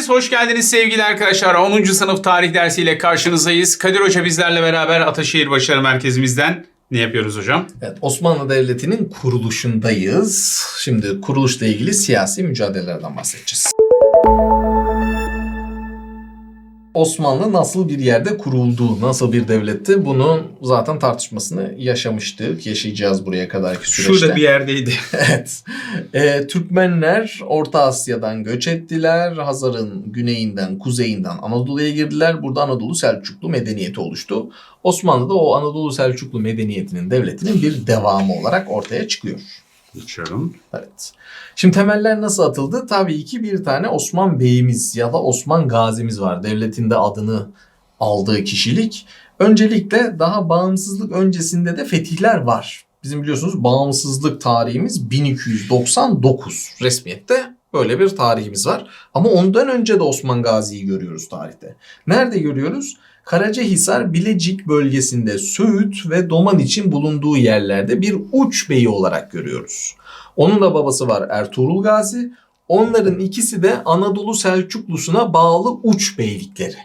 hepiniz hoş geldiniz sevgili arkadaşlar. 10. sınıf tarih dersiyle karşınızdayız. Kadir Hoca bizlerle beraber Ataşehir Başarı Merkezimizden ne yapıyoruz hocam? Evet, Osmanlı Devleti'nin kuruluşundayız. Şimdi kuruluşla ilgili siyasi mücadelelerden bahsedeceğiz. Osmanlı nasıl bir yerde kuruldu, nasıl bir devletti bunun zaten tartışmasını yaşamıştık, yaşayacağız buraya kadarki süreçte. Şurada bir yerdeydi. Evet. Ee, Türkmenler Orta Asya'dan göç ettiler. Hazar'ın güneyinden, kuzeyinden Anadolu'ya girdiler. Burada Anadolu Selçuklu medeniyeti oluştu. Osmanlı da o Anadolu Selçuklu medeniyetinin, devletinin bir devamı olarak ortaya çıkıyor. Geçiyorum. Evet. Şimdi temeller nasıl atıldı? Tabii ki bir tane Osman Bey'imiz ya da Osman Gazimiz var. Devletin de adını aldığı kişilik. Öncelikle daha bağımsızlık öncesinde de fetihler var. Bizim biliyorsunuz bağımsızlık tarihimiz 1299 resmiyette böyle bir tarihimiz var. Ama ondan önce de Osman Gazi'yi görüyoruz tarihte. Nerede görüyoruz? Karacahisar Bilecik bölgesinde Söğüt ve Doman için bulunduğu yerlerde bir uç beyi olarak görüyoruz. Onun da babası var Ertuğrul Gazi. Onların ikisi de Anadolu Selçuklusuna bağlı uç beylikleri.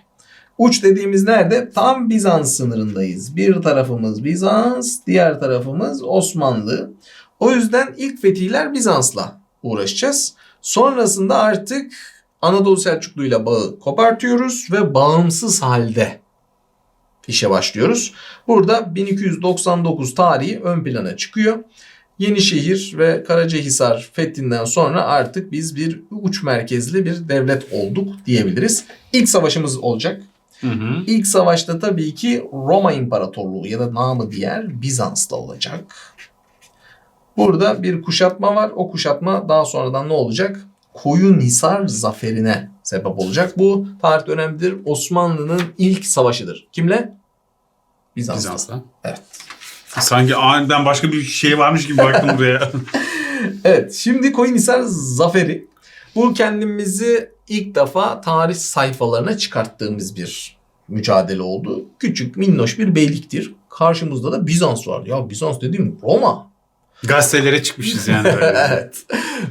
Uç dediğimiz nerede? Tam Bizans sınırındayız. Bir tarafımız Bizans, diğer tarafımız Osmanlı. O yüzden ilk fetihler Bizans'la uğraşacağız. Sonrasında artık Anadolu Selçuklu'yla bağı kopartıyoruz ve bağımsız halde işe başlıyoruz. Burada 1299 tarihi ön plana çıkıyor. Yenişehir ve Karacahisar fethinden sonra artık biz bir uç merkezli bir devlet olduk diyebiliriz. İlk savaşımız olacak. Hı hı. İlk savaşta tabii ki Roma İmparatorluğu ya da namı diğer Bizans'ta olacak. Burada bir kuşatma var. O kuşatma daha sonradan ne olacak? Koyunhisar zaferine sebep olacak. Bu tarihte önemlidir. Osmanlı'nın ilk savaşıdır. Kimle? Bizans'la. Bizans'ta. Evet. Sanki aniden başka bir şey varmış gibi baktım buraya. Evet şimdi Koyunhisar Zaferi. Bu kendimizi ilk defa tarih sayfalarına çıkarttığımız bir mücadele oldu. Küçük minnoş bir beyliktir. Karşımızda da Bizans var. Ya Bizans dediğim Roma. Gazetelere çıkmışız yani. evet.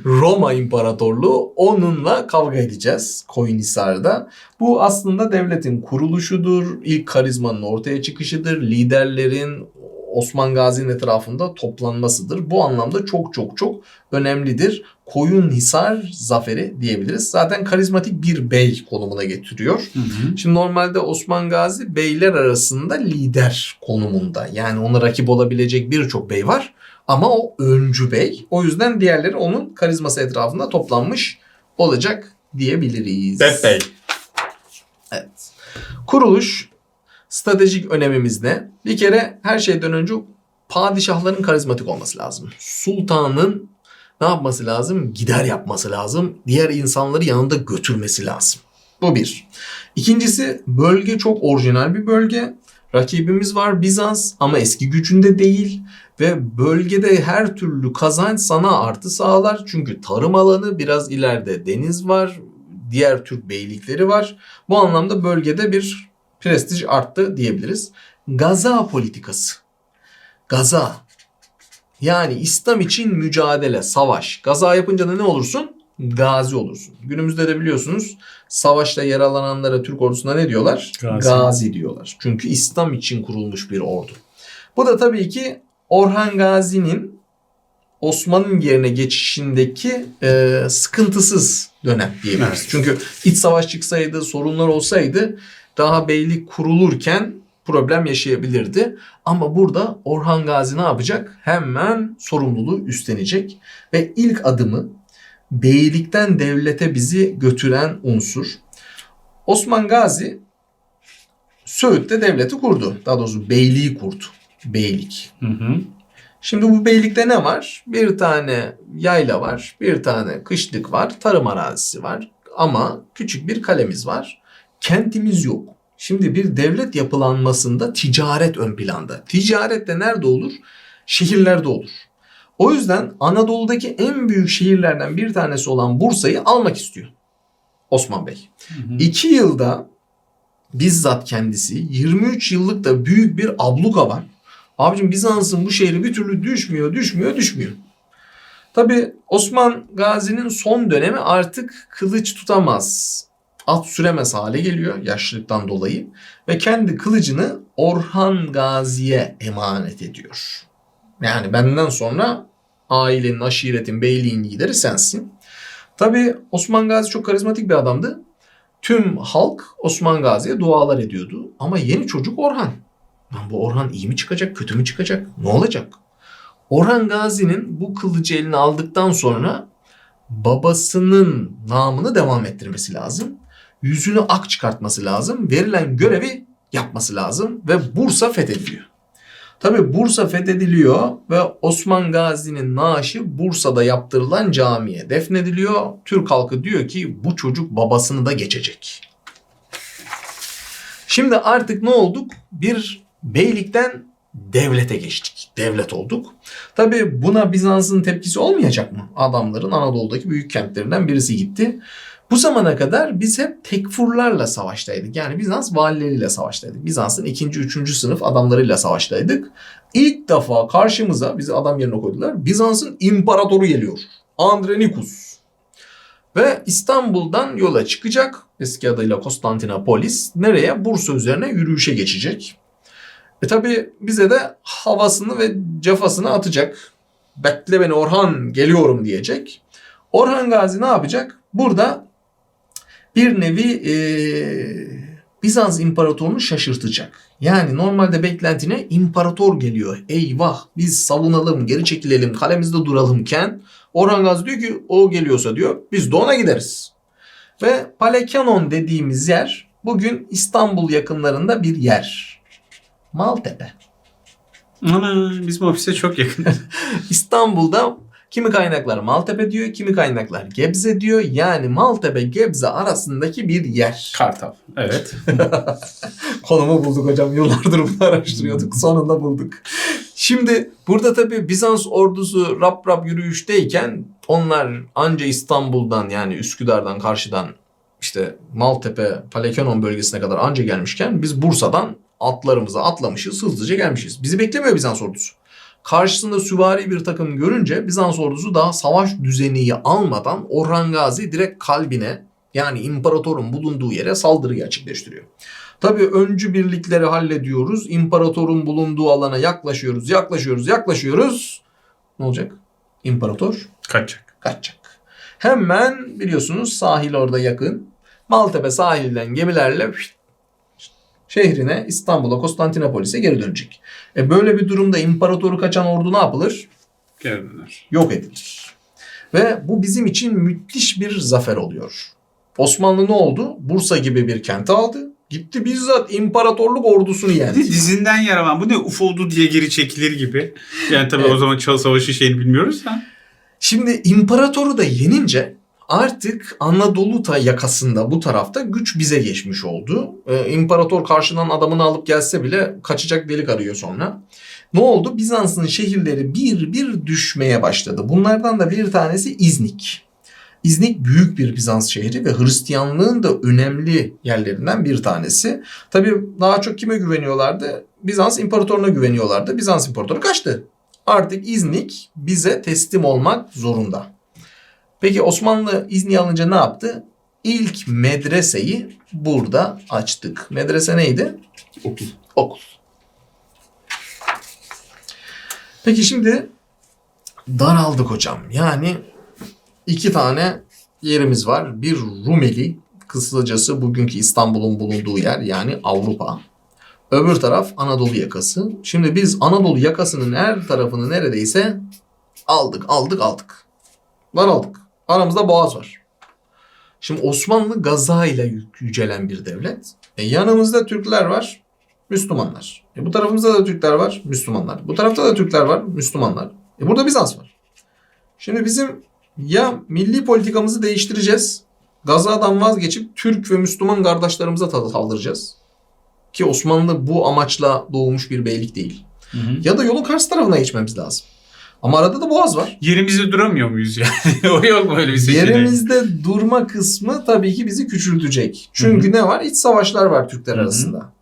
Roma İmparatorluğu onunla kavga edeceğiz Koyunhisar'da. Bu aslında devletin kuruluşudur. İlk karizmanın ortaya çıkışıdır. Liderlerin Osman Gazi'nin etrafında toplanmasıdır. Bu anlamda çok çok çok önemlidir. Koyunhisar zaferi diyebiliriz. Zaten karizmatik bir bey konumuna getiriyor. Hı hı. Şimdi normalde Osman Gazi beyler arasında lider konumunda. Yani ona rakip olabilecek birçok bey var. Ama o öncü bey. O yüzden diğerleri onun karizması etrafında toplanmış olacak diyebiliriz. Bep Bey. Evet. Kuruluş stratejik önemimiz ne? Bir kere her şeyden önce padişahların karizmatik olması lazım. Sultanın ne yapması lazım? Gider yapması lazım. Diğer insanları yanında götürmesi lazım. Bu bir. İkincisi bölge çok orijinal bir bölge. Rakibimiz var Bizans ama eski gücünde değil ve bölgede her türlü kazanç sana artı sağlar. Çünkü tarım alanı biraz ileride deniz var, diğer Türk beylikleri var. Bu anlamda bölgede bir prestij arttı diyebiliriz. Gaza politikası. Gaza. Yani İslam için mücadele, savaş. Gaza yapınca da ne olursun? Gazi olursun. Günümüzde de biliyorsunuz savaşta yaralananlara Türk ordusuna ne diyorlar? Gazi. Gazi diyorlar. Çünkü İslam için kurulmuş bir ordu. Bu da tabii ki Orhan Gazi'nin Osman'ın yerine geçişindeki e, sıkıntısız dönem diyebiliriz. Evet. Çünkü iç savaş çıksaydı, sorunlar olsaydı daha beylik kurulurken problem yaşayabilirdi. Ama burada Orhan Gazi ne yapacak? Hemen sorumluluğu üstlenecek ve ilk adımı beylikten devlete bizi götüren unsur. Osman Gazi Söğüt'te devleti kurdu. Daha doğrusu beyliği kurdu. Beylik. Hı hı. Şimdi bu beylikte ne var? Bir tane yayla var, bir tane kışlık var, tarım arazisi var. Ama küçük bir kalemiz var. Kentimiz yok. Şimdi bir devlet yapılanmasında ticaret ön planda. Ticaret de nerede olur? Şehirlerde olur. O yüzden Anadolu'daki en büyük şehirlerden bir tanesi olan Bursa'yı almak istiyor Osman Bey. Hı hı. İki yılda bizzat kendisi 23 yıllık da büyük bir abluka var. Abicim Bizans'ın bu şehri bir türlü düşmüyor, düşmüyor, düşmüyor. Tabi Osman Gazi'nin son dönemi artık kılıç tutamaz. at süremez hale geliyor yaşlılıktan dolayı ve kendi kılıcını Orhan Gazi'ye emanet ediyor. Yani benden sonra ailenin, aşiretin, beyliğin lideri sensin. Tabi Osman Gazi çok karizmatik bir adamdı. Tüm halk Osman Gazi'ye dualar ediyordu. Ama yeni çocuk Orhan. Lan bu Orhan iyi mi çıkacak, kötü mü çıkacak? Ne olacak? Orhan Gazi'nin bu kılıcı eline aldıktan sonra babasının namını devam ettirmesi lazım. Yüzünü ak çıkartması lazım. Verilen görevi yapması lazım ve Bursa fethediliyor. Tabi Bursa fethediliyor ve Osman Gazi'nin naaşı Bursa'da yaptırılan camiye defnediliyor. Türk halkı diyor ki bu çocuk babasını da geçecek. Şimdi artık ne olduk? Bir beylikten devlete geçtik. Devlet olduk. Tabi buna Bizans'ın tepkisi olmayacak mı? Adamların Anadolu'daki büyük kentlerinden birisi gitti. Bu zamana kadar biz hep tekfurlarla savaştaydık. Yani Bizans valileriyle savaştaydık. Bizans'ın ikinci, üçüncü sınıf adamlarıyla savaştaydık. İlk defa karşımıza bizi adam yerine koydular. Bizans'ın imparatoru geliyor. Andronikus. Ve İstanbul'dan yola çıkacak. Eski adıyla Konstantinopolis. Nereye? Bursa üzerine yürüyüşe geçecek. E tabi bize de havasını ve cefasını atacak. Bekle beni Orhan geliyorum diyecek. Orhan Gazi ne yapacak? Burada bir nevi eee, Bizans imparatorunu şaşırtacak. Yani normalde beklentine imparator geliyor. Eyvah biz savunalım, geri çekilelim, kalemizde duralımken Orhan Gazi diyor ki o geliyorsa diyor biz de ona gideriz. Ve Palekanon dediğimiz yer bugün İstanbul yakınlarında bir yer. Maltepe. Ana bizim ofise çok yakın. İstanbul'da kimi kaynaklar Maltepe diyor, kimi kaynaklar Gebze diyor. Yani Maltepe Gebze arasındaki bir yer. Kartal. Evet. Konumu bulduk hocam. Yıllardır bunu araştırıyorduk. Sonunda bulduk. Şimdi burada tabii Bizans ordusu rap rap yürüyüşteyken onlar anca İstanbul'dan yani Üsküdar'dan karşıdan işte Maltepe, Palekanon bölgesine kadar anca gelmişken biz Bursa'dan atlarımıza atlamışız, hızlıca gelmişiz. Bizi beklemiyor Bizans ordusu. Karşısında süvari bir takım görünce Bizans ordusu daha savaş düzeniyi almadan Orhan Gazi direkt kalbine yani imparatorun bulunduğu yere saldırı gerçekleştiriyor. Tabii öncü birlikleri hallediyoruz. İmparatorun bulunduğu alana yaklaşıyoruz, yaklaşıyoruz, yaklaşıyoruz. Ne olacak? İmparator Kaçacak. kaçacak. Hemen biliyorsunuz sahil orada yakın. Maltepe sahilden gemilerle şehrine İstanbul'a Konstantinopolis'e geri dönecek. E böyle bir durumda imparatoru kaçan ordu ne yapılır? Geri döner. Yok edilir. Ve bu bizim için müthiş bir zafer oluyor. Osmanlı ne oldu? Bursa gibi bir kenti aldı. Gitti bizzat imparatorluk ordusunu yendi. dizinden yaraman. Bu ne ufoldu diye geri çekilir gibi. Yani tabii o Evet. zaman Çal Savaşı şeyini bilmiyoruz da. Şimdi imparatoru da yenince artık Anadolu ta yakasında bu tarafta güç bize geçmiş oldu. Ee, imparator karşıdan adamını alıp gelse bile kaçacak delik arıyor sonra. Ne oldu? Bizans'ın şehirleri bir bir düşmeye başladı. Bunlardan da bir tanesi İznik. İznik büyük bir Bizans şehri ve Hristiyanlığın da önemli yerlerinden bir tanesi. Tabii daha çok kime güveniyorlardı? Bizans imparatoruna güveniyorlardı. Bizans imparatoru kaçtı. Artık İznik bize teslim olmak zorunda. Peki Osmanlı İznik'i alınca ne yaptı? İlk medreseyi burada açtık. Medrese neydi? Okul. Okul. Peki şimdi daraldık hocam. Yani iki tane yerimiz var. Bir Rumeli, kısacası bugünkü İstanbul'un bulunduğu yer yani Avrupa. Öbür taraf Anadolu yakası. Şimdi biz Anadolu yakasının her tarafını neredeyse aldık, aldık, aldık. Daraldık. Aramızda boğaz var. Şimdi Osmanlı Gaza ile yü- yücelen bir devlet. E yanımızda Türkler var, Müslümanlar. E bu tarafımızda da Türkler var, Müslümanlar. Bu tarafta da Türkler var, Müslümanlar. E burada Bizans var. Şimdi bizim ya milli politikamızı değiştireceğiz. Gaza'dan vazgeçip Türk ve Müslüman kardeşlerimize ta- saldıracağız. Ki Osmanlı bu amaçla doğmuş bir beylik değil. Ya da yolun karşı tarafına geçmemiz lazım. Ama arada da boğaz var. Yerimizde duramıyor muyuz yani? o yok mu öyle bir seçenek? Yerimizde durma kısmı tabii ki bizi küçültecek. Çünkü ne var? İç savaşlar var Türkler Hı hı. arasında.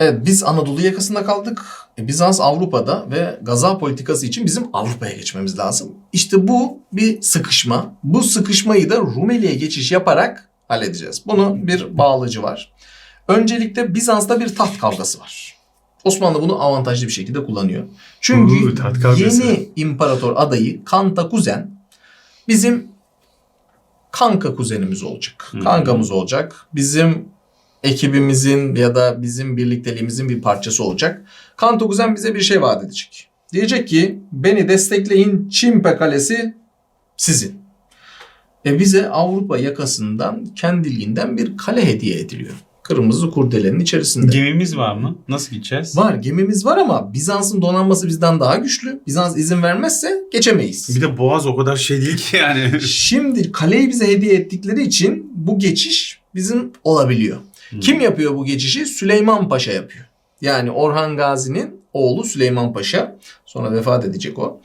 Evet biz Anadolu yakasında kaldık. E, Bizans Avrupa'da ve Gaza politikası için bizim Avrupa'ya geçmemiz lazım. İşte bu bir sıkışma. Bu sıkışmayı da Rumeli'ye geçiş yaparak halledeceğiz. Bunun bir bağlıcı var. Öncelikle Bizans'ta bir taht kavgası var. Osmanlı bunu avantajlı bir şekilde kullanıyor. Çünkü Uuu, yeni imparator adayı Kanta Kuzen bizim kanka kuzenimiz olacak. Hı. Kankamız olacak. Bizim ekibimizin ya da bizim birlikteliğimizin bir parçası olacak. Kanta Kuzen bize bir şey vaat edecek. Diyecek ki beni destekleyin Çimpe Kalesi sizin. E bize Avrupa yakasından kendiliğinden bir kale hediye ediliyor. Kırmızı kurdelenin içerisinde. Gemimiz var mı? Nasıl gideceğiz? Var gemimiz var ama Bizans'ın donanması bizden daha güçlü. Bizans izin vermezse geçemeyiz. Bir de boğaz o kadar şey değil ki yani. Şimdi kaleyi bize hediye ettikleri için bu geçiş bizim olabiliyor. Kim yapıyor bu geçişi? Süleyman Paşa yapıyor. Yani Orhan Gazi'nin oğlu Süleyman Paşa. Sonra vefat edecek o.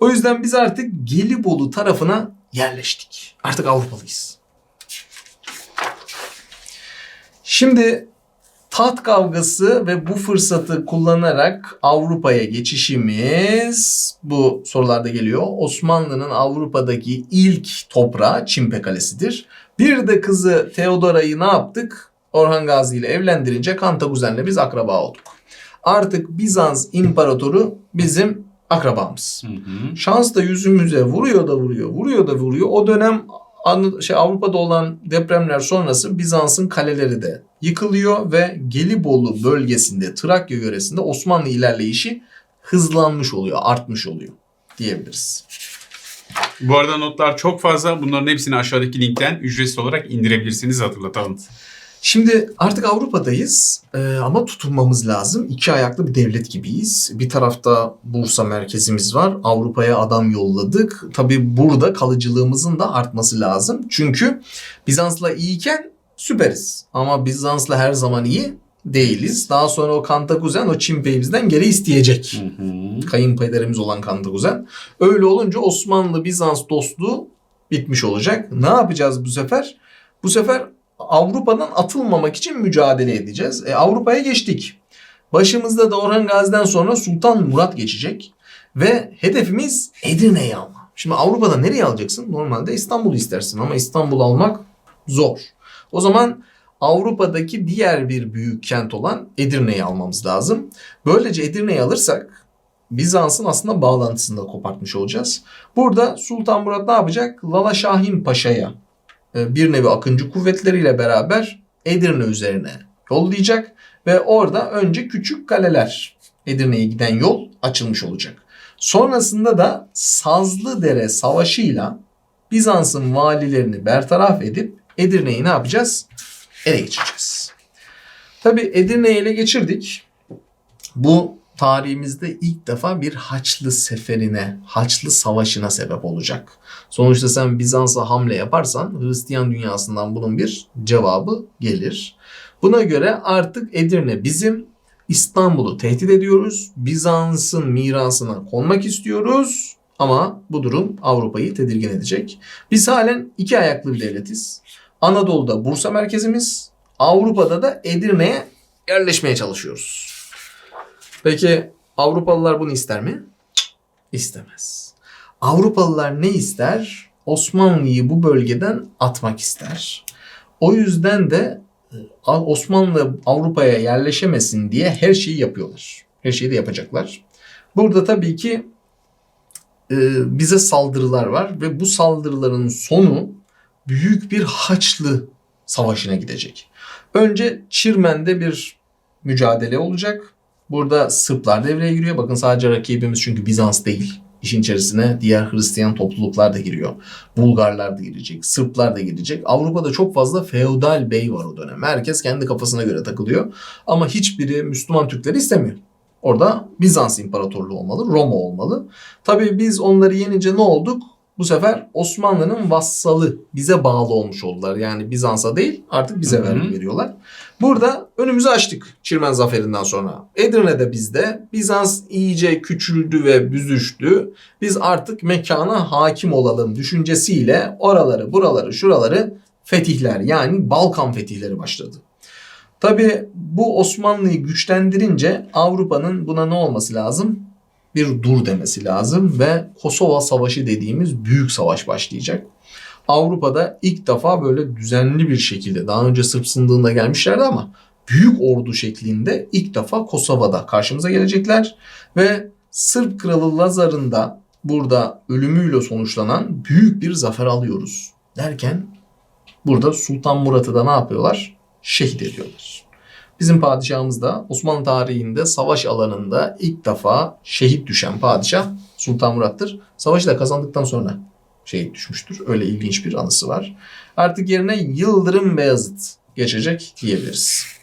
O yüzden biz artık Gelibolu tarafına yerleştik. Artık Avrupalıyız. Şimdi taht kavgası ve bu fırsatı kullanarak Avrupa'ya geçişimiz bu sorularda geliyor. Osmanlı'nın Avrupa'daki ilk toprağı Çimpe Kalesi'dir. Bir de kızı Teodora'yı ne yaptık? Orhan Gazi ile evlendirince Kantakuzen'le biz akraba olduk. Artık Bizans imparatoru bizim akrabamız. Hı hı. Şans da yüzümüze vuruyor da vuruyor, vuruyor da vuruyor. O dönem şey Avrupa'da olan depremler sonrası Bizans'ın kaleleri de yıkılıyor ve Gelibolu bölgesinde Trakya yöresinde Osmanlı ilerleyişi hızlanmış oluyor, artmış oluyor diyebiliriz. Bu arada notlar çok fazla. Bunların hepsini aşağıdaki linkten ücretsiz olarak indirebilirsiniz hatırlatalım. Şimdi artık Avrupa'dayız Ee, ama tutunmamız lazım. İki ayaklı bir devlet gibiyiz. Bir tarafta Bursa merkezimiz var. Avrupa'ya adam yolladık. Tabii burada kalıcılığımızın da artması lazım. Çünkü Bizans'la iyiyken süperiz. Ama Bizans'la her zaman iyi değiliz. Daha sonra o Kantakuzen o Çimpe'yi bizden geri isteyecek. Hı hı. Kayınpederimiz olan Kantakuzen. Öyle olunca Osmanlı-Bizans dostluğu bitmiş olacak. Ne yapacağız bu sefer? Bu sefer Avrupa'dan atılmamak için mücadele edeceğiz. E, Avrupa'ya geçtik. Başımızda da Gazi'den sonra Sultan Murat geçecek. Ve hedefimiz Edirne'yi alma. Şimdi Avrupa'da nereye alacaksın? Normalde İstanbul'u istersin ama İstanbul almak zor. O zaman Avrupa'daki diğer bir büyük kent olan Edirne'yi almamız lazım. Böylece Edirne'yi alırsak Bizans'ın aslında bağlantısını da kopartmış olacağız. Burada Sultan Murat ne yapacak? Lala Şahin Paşa'ya bir nevi Akıncı kuvvetleriyle beraber Edirne üzerine yollayacak ve orada önce küçük kaleler Edirne'ye giden yol açılmış olacak. Sonrasında da Sazlıdere Savaşı'yla Bizans'ın valilerini bertaraf edip Edirne'yi ne yapacağız? Ele geçireceğiz. Tabi Edirne'yi ele geçirdik. Bu tarihimizde ilk defa bir Haçlı seferine, Haçlı savaşına sebep olacak. Sonuçta sen Bizans'a hamle yaparsan Hristiyan dünyasından bunun bir cevabı gelir. Buna göre artık Edirne bizim İstanbul'u tehdit ediyoruz. Bizans'ın mirasına konmak istiyoruz. Ama bu durum Avrupa'yı tedirgin edecek. Biz halen iki ayaklı bir devletiz. Anadolu'da Bursa merkezimiz, Avrupa'da da Edirne'ye yerleşmeye çalışıyoruz. Peki Avrupalılar bunu ister mi? Cık, İstemez. Avrupalılar ne ister? Osmanlı'yı bu bölgeden atmak ister. O yüzden de e, Osmanlı Avrupa'ya yerleşemesin diye her şeyi yapıyorlar. Her şeyi de yapacaklar. Burada tabii ki e, bize saldırılar var ve bu saldırıların sonu büyük bir Haçlı savaşına gidecek. Önce Çirmen'de bir mücadele olacak. Burada Sırplar devreye giriyor. Bakın sadece rakibimiz çünkü Bizans değil. İşin içerisine diğer Hristiyan topluluklar da giriyor. Bulgarlar da girecek, Sırplar da girecek. Avrupa'da çok fazla feodal bey var o dönem. Herkes kendi kafasına göre takılıyor. Ama hiçbiri Müslüman Türkleri istemiyor. Orada Bizans İmparatorluğu olmalı, Roma olmalı. Tabii biz onları yenince ne olduk? Bu sefer Osmanlı'nın vassalı, bize bağlı olmuş oldular. Yani Bizans'a değil artık bize vergi veriyorlar. Burada önümüzü açtık Çirmen Zaferi'nden sonra. Edirne'de bizde. Bizans iyice küçüldü ve büzüştü. Biz artık mekana hakim olalım düşüncesiyle oraları, buraları, şuraları fetihler yani Balkan fetihleri başladı. Tabi bu Osmanlı'yı güçlendirince Avrupa'nın buna ne olması lazım? Bir dur demesi lazım ve Kosova Savaşı dediğimiz büyük savaş başlayacak. Avrupa'da ilk defa böyle düzenli bir şekilde daha önce Sırp sındığında gelmişlerdi ama büyük ordu şeklinde ilk defa Kosova'da karşımıza gelecekler ve Sırp kralı Lazar'ın da burada ölümüyle sonuçlanan büyük bir zafer alıyoruz derken burada Sultan Murat'ı da ne yapıyorlar? Şehit ediyorlar. Bizim padişahımız da Osmanlı tarihinde savaş alanında ilk defa şehit düşen padişah Sultan Murat'tır. Savaşı da kazandıktan sonra şehit düşmüştür. Öyle ilginç bir anısı var. Artık yerine Yıldırım Beyazıt geçecek diyebiliriz.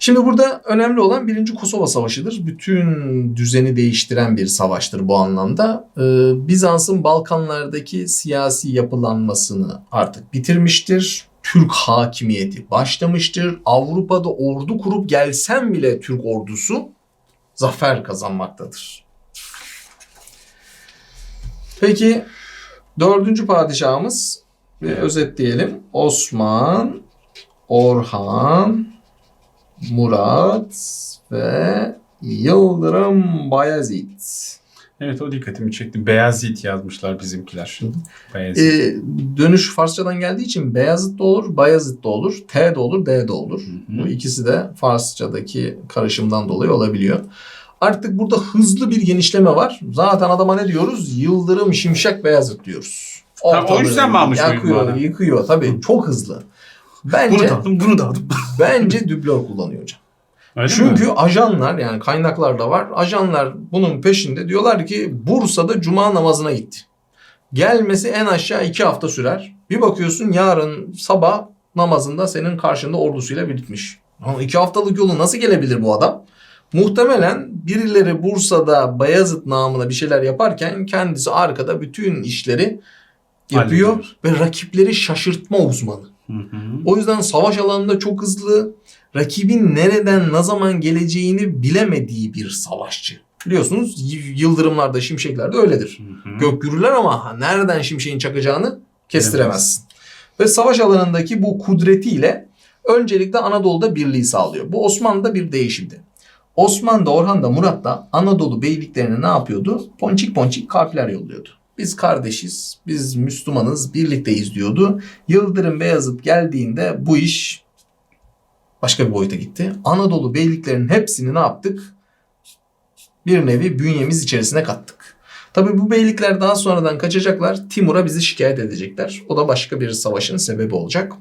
Şimdi burada önemli olan birinci Kosova Savaşı'dır. Bütün düzeni değiştiren bir savaştır bu anlamda. Ee, Bizans'ın Balkanlardaki siyasi yapılanmasını artık bitirmiştir. Türk hakimiyeti başlamıştır. Avrupa'da ordu kurup gelsen bile Türk ordusu zafer kazanmaktadır. Peki dördüncü padişahımız bir özetleyelim. Osman, Orhan, Murat ve Yıldırım Bayezid. Evet o dikkatimi çekti. Beyazıt yazmışlar bizimkiler. Beyazıt. Ee, dönüş Farsçadan geldiği için Beyazıt da olur, Bayezid de olur, T de olur, D de olur. Hı hı. Bu ikisi de Farsçadaki karışımdan dolayı olabiliyor. Artık burada hızlı bir genişleme var. Zaten adama ne diyoruz? Yıldırım Şimşek Beyazıt diyoruz. Ha, o yüzden mi almış Yakıyor, yıkıyor. Tabii çok hızlı. Bence Bunu da aldım, bunu da aldım. bence dublör kullanıyor hocam. Öyle Çünkü mi? ajanlar yani kaynaklar da var. Ajanlar bunun peşinde diyorlar ki Bursa'da cuma namazına gitti. Gelmesi en aşağı iki hafta sürer. Bir bakıyorsun yarın sabah namazında senin karşında ordusuyla birikmiş. Ama iki haftalık yolu nasıl gelebilir bu adam? Muhtemelen birileri Bursa'da Bayezid namına bir şeyler yaparken kendisi arkada bütün işleri yapıyor Hallediyor. ve rakipleri şaşırtma uzmanı. Hı hı. O yüzden savaş alanında çok hızlı, rakibin nereden ne zaman geleceğini bilemediği bir savaşçı. Biliyorsunuz yıldırımlarda, şimşeklerde öyledir. Hı hı. Gök gürüler ama nereden şimşeğin çakacağını kestiremezsin. Ve savaş alanındaki bu kudretiyle öncelikle Anadolu'da birliği sağlıyor. Bu Osmanlı'da bir değişimdi. Orhan da Murat da Anadolu beyliklerine ne yapıyordu? Ponçik ponçik kalpler yolluyordu. Biz kardeşiz, biz Müslümanız, birlikteyiz diyordu. Yıldırım Beyazıt geldiğinde bu iş başka bir boyuta gitti. Anadolu beyliklerinin hepsini ne yaptık? Bir nevi bünyemiz içerisine kattık. Tabi bu beylikler daha sonradan kaçacaklar. Timur'a bizi şikayet edecekler. O da başka bir savaşın sebebi olacak.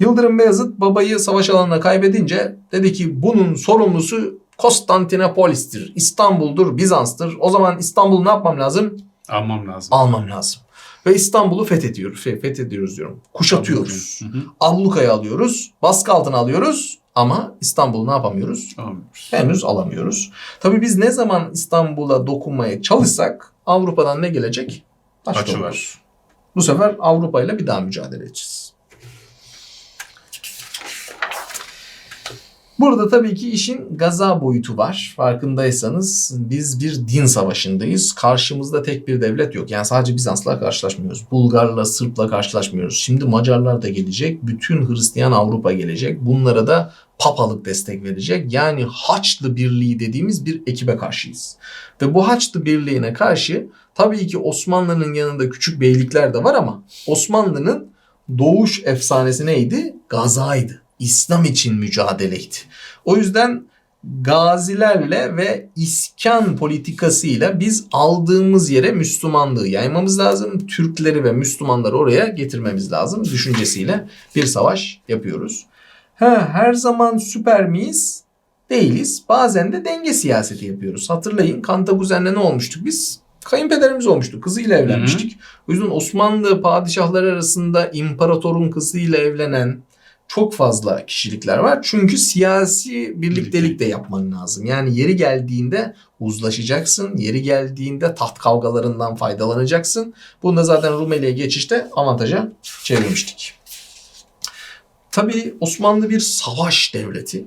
Yıldırım Beyazıt babayı savaş alanına kaybedince dedi ki bunun sorumlusu Konstantinopolis'tir, İstanbul'dur, Bizans'tır. O zaman İstanbul'u ne yapmam lazım? Almam lazım. Almam lazım. Ve İstanbul'u fethediyoruz. Fe- Fethediyoruz diyorum. Kuşatıyoruz. Hı hı. Ablukaya alıyoruz. Baskı altına alıyoruz. Ama İstanbul'u ne yapamıyoruz? Alamıyoruz. Henüz alamıyoruz. Tabii biz ne zaman İstanbul'a dokunmaya çalışsak Avrupa'dan ne gelecek? Taş Açı dolusu. var. Bu sefer Avrupa ile bir daha mücadele edeceğiz. Burada tabii ki işin gaza boyutu var. Farkındaysanız biz bir din savaşındayız. Karşımızda tek bir devlet yok. Yani sadece Bizans'la karşılaşmıyoruz. Bulgar'la, Sırp'la karşılaşmıyoruz. Şimdi Macarlar da gelecek. Bütün Hristiyan Avrupa gelecek. Bunlara da papalık destek verecek. Yani Haçlı Birliği dediğimiz bir ekibe karşıyız. Ve bu Haçlı Birliği'ne karşı tabii ki Osmanlı'nın yanında küçük beylikler de var ama Osmanlı'nın doğuş efsanesi neydi? Gazaydı. İslam için mücadeleydi. O yüzden gazilerle ve iskan politikasıyla biz aldığımız yere Müslümanlığı yaymamız lazım. Türkleri ve Müslümanları oraya getirmemiz lazım düşüncesiyle bir savaş yapıyoruz. Ha, her zaman süper miyiz? Değiliz. Bazen de denge siyaseti yapıyoruz. Hatırlayın Kantakuzen'le ne olmuştuk biz? Kayınpederimiz olmuştu. Kızıyla evlenmiştik. O yüzden Osmanlı padişahları arasında imparatorun kızıyla evlenen çok fazla kişilikler var. Çünkü siyasi birliktelik de yapman lazım. Yani yeri geldiğinde uzlaşacaksın. Yeri geldiğinde taht kavgalarından faydalanacaksın. Bunu da zaten Rumeli'ye geçişte avantaja çevirmiştik. Tabii Osmanlı bir savaş devleti.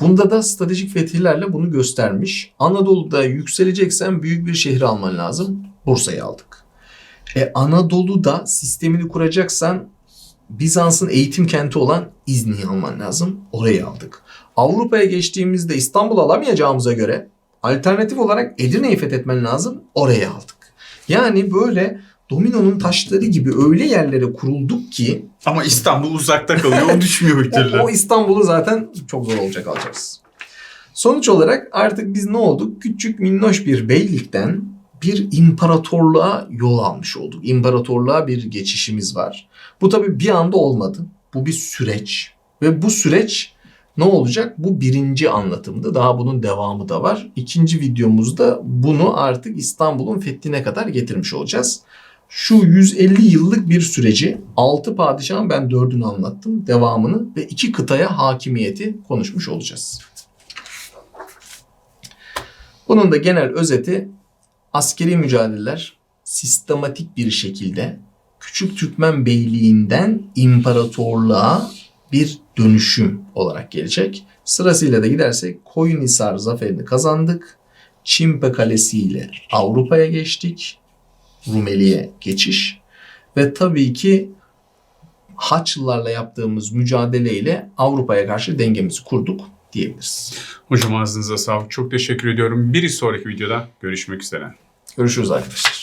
Bunda da stratejik fetihlerle bunu göstermiş. Anadolu'da yükseleceksen büyük bir şehri alman lazım. Bursa'yı aldık. E Anadolu'da sistemini kuracaksan Bizans'ın eğitim kenti olan İzni'yi alman lazım. Orayı aldık. Avrupa'ya geçtiğimizde İstanbul alamayacağımıza göre alternatif olarak Edirne'yi fethetmen lazım. Orayı aldık. Yani böyle dominonun taşları gibi öyle yerlere kurulduk ki Ama İstanbul uzakta kalıyor. O düşmüyor bir türlü. o, o İstanbul'u zaten çok zor olacak alacağız. Sonuç olarak artık biz ne olduk? Küçük minnoş bir beylikten bir imparatorluğa yol almış olduk. İmparatorluğa bir geçişimiz var. Bu tabii bir anda olmadı. Bu bir süreç. Ve bu süreç ne olacak? Bu birinci anlatımdı. Daha bunun devamı da var. İkinci videomuzda bunu artık İstanbul'un fethine kadar getirmiş olacağız. Şu 150 yıllık bir süreci 6 padişahın ben 4'ünü anlattım. Devamını ve iki kıtaya hakimiyeti konuşmuş olacağız. Bunun da genel özeti askeri mücadeleler sistematik bir şekilde Küçük Türkmen Beyliği'nden imparatorluğa bir dönüşüm olarak gelecek. Sırasıyla da gidersek Koyunhisar zaferini kazandık. Çimpe Kalesi ile Avrupa'ya geçtik. Rumeli'ye geçiş. Ve tabii ki Haçlılarla yaptığımız mücadeleyle Avrupa'ya karşı dengemizi kurduk diyebiliriz. Hocam ağzınıza sağlık. Çok teşekkür ediyorum. Bir sonraki videoda görüşmek üzere. Görüşürüz arkadaşlar.